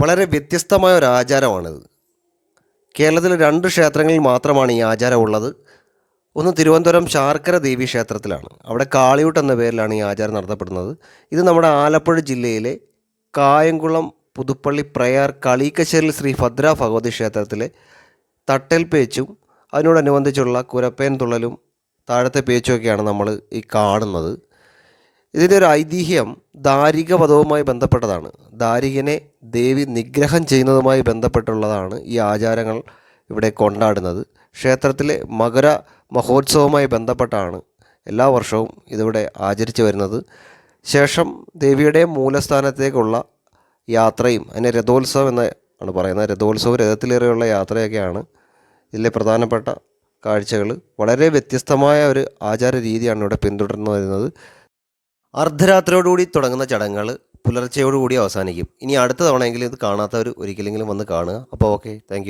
വളരെ വ്യത്യസ്തമായ ഒരു ആചാരമാണിത്. കേരളത്തിൽ രണ്ട് ക്ഷേത്രങ്ങളിൽ മാത്രമാണ് ഈ ആചാരം ഉള്ളത്. ഒന്ന് തിരുവനന്തപുരം ശാർക്കര ദേവി ക്ഷേത്രത്തിലാണ്. അവിടെ കാളിയൂട്ട് എന്ന പേരിലാണ് ഈ ആചാരം നടത്തപ്പെടുന്നത്. ഇത് നമ്മുടെ ആലപ്പുഴ ജില്ലയിലെ കായംകുളം പുതുപ്പള്ളി പ്രയാർ കളീക്കശ്ശേരിൽ ശ്രീ ഭദ്ര ഭഗവതി ക്ഷേത്രത്തിലെ തട്ടൽ പേച്ചും അതിനോടനുബന്ധിച്ചുള്ള കുരപ്പേൻ തുള്ളലും താഴത്തെ പേച്ചുമൊക്കെയാണ് നമ്മൾ ഈ കാണുന്നത്. ഇതിന്റെ ഒരു ഐതിഹ്യം ദാരിക പദവുമായി ബന്ധപ്പെട്ടതാണ്. ദാരികനെ ദേവി നിഗ്രഹം ചെയ്യുന്നതുമായി ബന്ധപ്പെട്ടുള്ളതാണ് ഈ ആചാരങ്ങൾ ഇവിടെ കൊണ്ടാടുന്നത്. ക്ഷേത്രത്തിലെ മകര മഹോത്സവവുമായി ബന്ധപ്പെട്ടാണ് എല്ലാ വർഷവും ഇതിവിടെ ആചരിച്ചു വരുന്നത്. ശേഷം ദേവിയുടെ മൂലസ്ഥാനത്തേക്കുള്ള യാത്രയും അതിനെ രഥോത്സവം എന്ന് ആണ് പറയുന്നത്. രഥോത്സവം രഥത്തിലേറെയുള്ള യാത്രയൊക്കെയാണ് ഇതിലെ പ്രധാനപ്പെട്ട കാഴ്ചകൾ. വളരെ വ്യത്യസ്തമായ ഒരു ആചാര രീതിയാണ് ഇവിടെ പിന്തുടർന്നു വരുന്നത്. അർദ്ധരാത്രിയോടുകൂടി തുടങ്ങുന്ന ചടങ്ങുകൾ പുലർച്ചയോടുകൂടി അവസാനിക്കും. ഇനി അടുത്ത തവണയെങ്കിലും ഇത് കാണാത്തവർ ഒരിക്കലെങ്കിലും വന്ന് കാണുക. അപ്പോൾ ഓക്കെ താങ്ക്